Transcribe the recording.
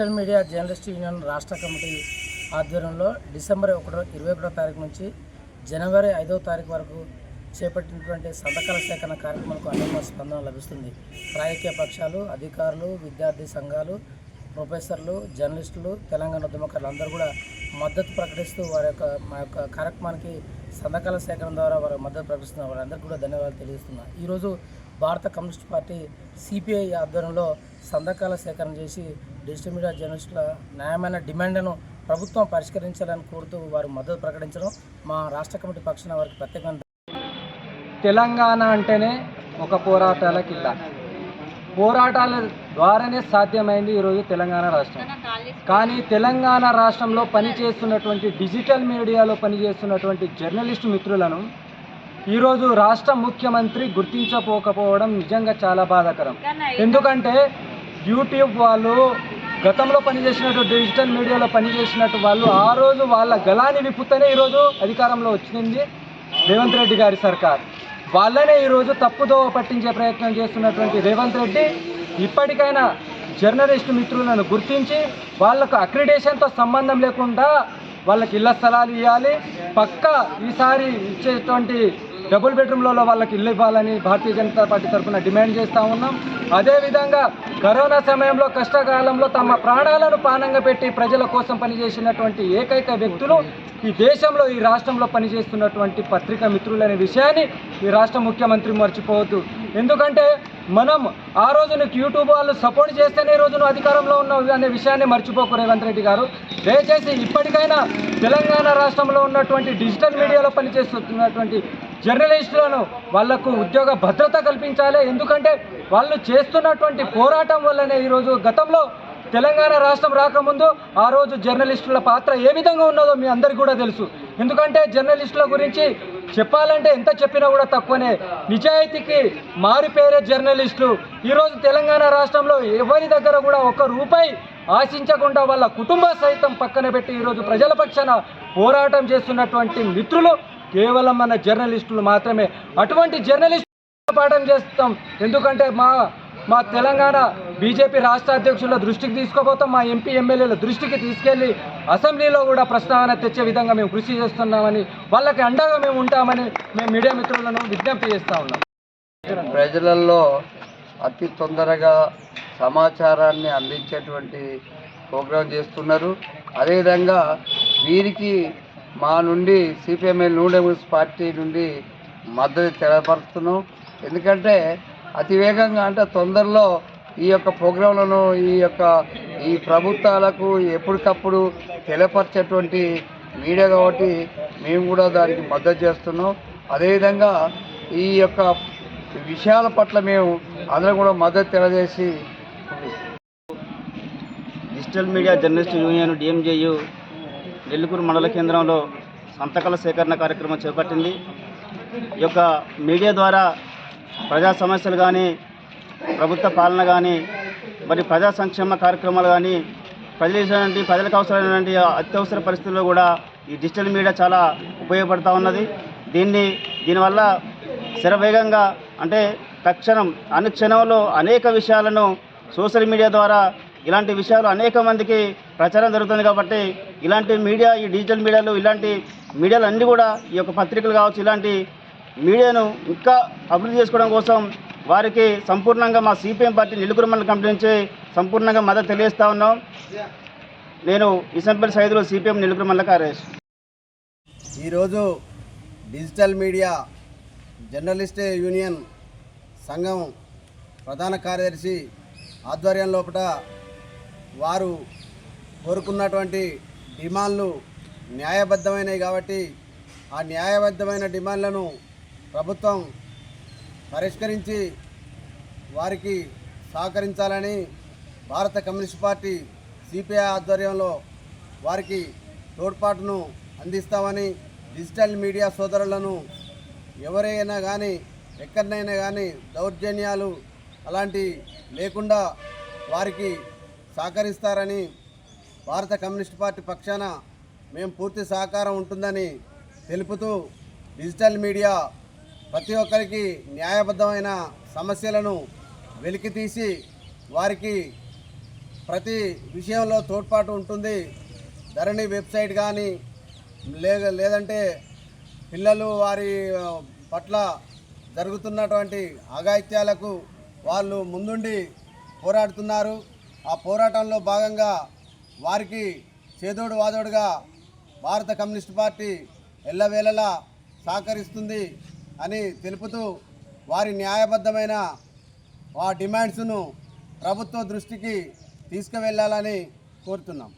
Digital media journalist union రాష్ట్ర committee ఆధ్వర్యంలో December ఒకటో ఇరవై ఒకటో తారీఖు నుంచి జనవరి ఐదవ తారీఖు వరకు చేపట్టినటువంటి సంతకాల సేకరణ కార్యక్రమాలకు అనేక స్పందన లభిస్తుంది. రాజకీయ పక్షాలు అధికారులు విద్యార్థి సంఘాలు ప్రొఫెసర్లు జర్నలిస్టులు తెలంగాణ ఉద్యమకారులు అందరూ కూడా మద్దతు ప్రకటిస్తూ వారి యొక్క మా యొక్క కార్యక్రమానికి సంతకాల సేకరణ ద్వారా వారి మద్దతు ప్రకటిస్తున్న వారందరికీ కూడా ధన్యవాదాలు తెలియజేస్తున్నారు ఈరోజు భారత కమ్యూనిస్ట్ పార్టీ సిపిఐ ఆధ్వర్యంలో సంతకాల సేకరణ చేసి డిజిటల్ మీడియా జర్నలిస్టుల న్యాయమైన డిమాండ్ను ప్రభుత్వం పరిష్కరించాలని కోరుతూ వారు మద్దతు ప్రకటించడం మా రాష్ట్ర కమిటీ పక్షాన వారికి ప్రత్యేకంగా తెలంగాణ అంటేనే ఒక పోరాటాల కింద పోరాటాల ద్వారానే సాధ్యమైంది ఈరోజు తెలంగాణ రాష్ట్రం. కానీ తెలంగాణ రాష్ట్రంలో పనిచేస్తున్నటువంటి డిజిటల్ మీడియాలో పనిచేస్తున్నటువంటి జర్నలిస్టు మిత్రులను ఈరోజు రాష్ట్ర ముఖ్యమంత్రి గుర్తించకపోకపోవడం నిజంగా చాలా బాధాకరం. ఎందుకంటే యూట్యూబ్ వాళ్ళు గతంలో పనిచేసినట్టు డిజిటల్ మీడియాలో పనిచేసినట్టు వాళ్ళు ఆ రోజు వాళ్ళ గలాన్ని విప్పుతేనే ఈరోజు అధికారంలో వచ్చింది రేవంత్ రెడ్డి గారి సర్కార్. వాళ్ళనే ఈరోజు తప్పుదో పట్టించే ప్రయత్నం చేస్తున్నటువంటి రేవంత్ రెడ్డి ఇప్పటికైనా జర్నలిస్టు మిత్రులను గుర్తించి వాళ్ళకు అక్రిడేషన్తో సంబంధం లేకుండా వాళ్ళకి ఇళ్ళ స్థలాలు ఇవ్వాలి పక్కా ఈసారి ఇచ్చేటువంటి డబుల్ బెడ్రూమ్లలో వాళ్ళకి ఇల్లు ఇవ్వాలని భారతీయ జనతా పార్టీ తరఫున డిమాండ్ చేస్తూ ఉన్నాం. అదేవిధంగా కరోనా సమయంలో కష్టకాలంలో తమ ప్రాణాలను పానంగా పెట్టి ప్రజల కోసం పనిచేసినటువంటి ఏకైక వ్యక్తులు ఈ దేశంలో ఈ రాష్ట్రంలో పనిచేస్తున్నటువంటి పత్రికా మిత్రులనే విషయాన్ని ఈ రాష్ట్ర ముఖ్యమంత్రి మర్చిపోవద్దు. ఎందుకంటే మనం ఆ రోజు నీకు యూట్యూబ్ వాళ్ళు సపోర్ట్ చేస్తేనే ఈ రోజు నువ్వు అధికారంలో ఉన్నావు అనే విషయాన్ని మర్చిపోకు రేవంత్ రెడ్డి గారు. దయచేసి ఇప్పటికైనా తెలంగాణ రాష్ట్రంలో ఉన్నటువంటి డిజిటల్ మీడియాలో పనిచేస్తున్నటువంటి జర్నలిస్టులను వాళ్ళకు ఉద్యోగ భద్రత కల్పించాలి. ఎందుకంటే వాళ్ళు చేస్తున్నటువంటి పోరాటం వల్లనే ఈరోజు గతంలో తెలంగాణ రాష్ట్రం రాకముందు ఆ రోజు జర్నలిస్టుల పాత్ర ఏ విధంగా ఉన్నదో మీ అందరికీ కూడా తెలుసు. ఎందుకంటే జర్నలిస్టుల గురించి చెప్పాలంటే ఎంత చెప్పినా కూడా తక్కువనే. నిజాయితీకి మారిపోయే జర్నలిస్టులు ఈరోజు తెలంగాణ రాష్ట్రంలో ఎవరి దగ్గర కూడా ఒక్క రూపాయి ఆశించకుండా వాళ్ళ కుటుంబ సైతం పక్కన పెట్టి ఈరోజు ప్రజల పక్షాన పోరాటం చేస్తున్నటువంటి మిత్రులు కేవలం మన జర్నలిస్టులు మాత్రమే. అటువంటి జర్నలిస్ట్ పాఠం చేస్తాం. ఎందుకంటే మా మా తెలంగాణ బీజేపీ రాష్ట్ర అధ్యక్షుల దృష్టికి తీసుకోబోతాం మా ఎంపీ ఎమ్మెల్యేల దృష్టికి తీసుకెళ్ళి అసెంబ్లీలో కూడా ప్రస్తావన తెచ్చే విధంగా మేము కృషి చేస్తున్నామని వాళ్ళకి అండగా మేము ఉంటామని మేము మీడియా మిత్రులను విజ్ఞప్తి చేస్తా ఉన్నాం. ప్రజలలో అతి తొందరగా సమాచారాన్ని అందించేటువంటి ప్రోగ్రాం చేస్తున్నారు. అదేవిధంగా వీరికి మా నుండి సిపిఎంఎల్ నూడెమూస్ పార్టీ నుండి మద్దతు తెలపరుస్తున్నాం. ఎందుకంటే అతి వేగంగా అంటే తొందరలో ఈ యొక్క ప్రోగ్రాంలను ఈ యొక్క ఈ ప్రభుత్వాలకు ఎప్పటికప్పుడు తెలపరిచేటువంటి మీడియా కాబట్టి మేము కూడా దానికి మద్దతు చేస్తున్నాం. అదేవిధంగా ఈ యొక్క విషయాల పట్ల మేము అందరం కూడా మద్దతు తెలియజేసి digital media journalist union DMJU Nellore మండల కేంద్రంలో సంతకాల సేకరణ కార్యక్రమం చేపట్టింది. ఈ యొక్క మీడియా ద్వారా ప్రజా సమస్యలు కానీ ప్రభుత్వ పాలన కానీ మరి ప్రజా సంక్షేమ కార్యక్రమాలు కానీ ప్రజలు ప్రజలకు అవసరమైనటువంటి అత్యవసర పరిస్థితుల్లో కూడా ఈ డిజిటల్ మీడియా చాలా ఉపయోగపడుతూ ఉన్నది. దీన్ని దీనివల్ల శరవేగంగా అంటే తక్షణం అనుక్షణంలో అనేక విషయాలను సోషల్ మీడియా ద్వారా ఇలాంటి విషయాలు అనేక మందికి ప్రచారం జరుగుతుంది కాబట్టి ఇలాంటి మీడియా ఈ డిజిటల్ మీడియాలు ఇలాంటి మీడియాలు అన్నీ కూడా ఈ యొక్క పత్రికలు కావచ్చు ఇలాంటి మీడియాను ఇంకా అభివృద్ధి చేసుకోవడం కోసం వారికి సంపూర్ణంగా మా సిపిఎం పార్టీ నిలుగురు మండల కమిటీ నుంచి సంపూర్ణంగా మద్దతు తెలియజేస్తా ఉన్నాం. నేను ఇసంపల్లి సైదులో సిపిఎం నిలుగురు మండల కార్యదర్శి. ఈరోజు డిజిటల్ మీడియా జర్నలిస్ట్ యూనియన్ సంఘం ప్రధాన కార్యదర్శి ఆధ్వర్యం లోపల వారు కోరుకున్నటువంటి డిమాండ్లు న్యాయబద్ధమైనవి కాబట్టి ఆ న్యాయబద్ధమైన డిమాండ్లను ప్రభుత్వం పరిష్కరించి వారికి సహకరించాలని భారత కమ్యూనిస్ట్ పార్టీ సిపిఐ ఆధ్వర్యంలో వారికి తోడ్పాటును అందిస్తామని డిజిటల్ మీడియా సోదరులను ఎవరైనా కానీ ఎక్కడనైనా కానీ దౌర్జన్యాలు అలాంటి లేకుండా వారికి సహకరిస్తారని భారత కమ్యూనిస్ట్ పార్టీ పక్షాన మేము పూర్తి సహకారం ఉంటుందని తెలుపుతూ డిజిటల్ మీడియా ప్రతి ఒక్కరికి న్యాయబద్ధమైన సమస్యలను వెలికితీసి వారికి ప్రతి విషయంలో తోడ్పాటు ఉంటుంది. ధరణి వెబ్సైట్ కానీ లే లేదంటే పిల్లలు వారి పట్ల జరుగుతున్నటువంటి అఘాయిత్యాలకు వాళ్ళు ముందుండి పోరాడుతున్నారు. ఆ పోరాటంలో భాగంగా వారికి చేదోడు వాదోడుగా భారత కమ్యూనిస్ట్ పార్టీ ఎల్లవేళలా సహకరిస్తుంది అని తెలుపుతూ వారి న్యాయబద్ధమైన ఆ డిమాండ్స్ను ప్రభుత్వ దృష్టికి తీసుకువెళ్ళాలని కోరుతున్నాం.